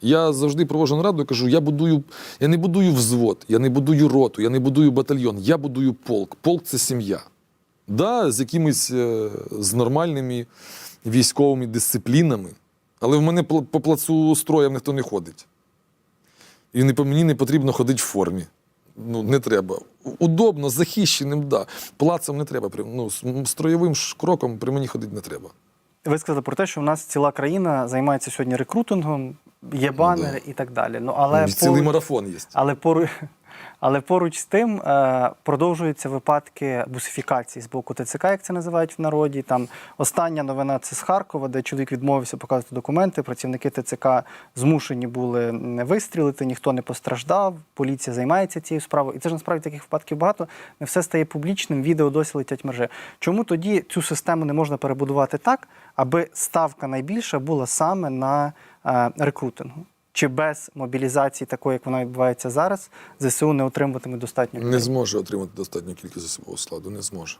Я завжди провожу нараду і кажу: я будую, я не будую взвод, я не будую роту, я не будую батальйон, я будую полк. Полк це сім'я. Да, з якимись е, з нормальними військовими дисциплінами. Але в мене по плацу строям ніхто не ходить. І не, мені не потрібно ходити в формі. Ну, не треба. Удобно, захищеним, да. Плацом не треба. Ну, строєвим кроком при мені ходити не треба. Ви сказали про те, що у нас ціла країна займається сьогодні рекрутингом, є банери і так далі. Ну але Ну, Цілий поруч, марафон є. але поруч, але поруч з тим е, продовжуються випадки бусифікації з боку ТЦК, як це називають в народі. Там остання новина це з Харкова, де чоловік відмовився показувати документи. Працівники ТЦК змушені були м, вистрілити, ніхто не постраждав. Поліція займається цією справою. І це ж насправді таких випадків багато. Не все стає публічним, відео досі летять мережі. Чому тоді цю систему не можна перебудувати так, аби ставка найбільша була саме на рекрутингу? Чи без мобілізації, такої, як вона відбувається зараз, ЗСУ не отримуватиме достатньо людей? Не зможе отримати достатню кількість свого складу, не зможе.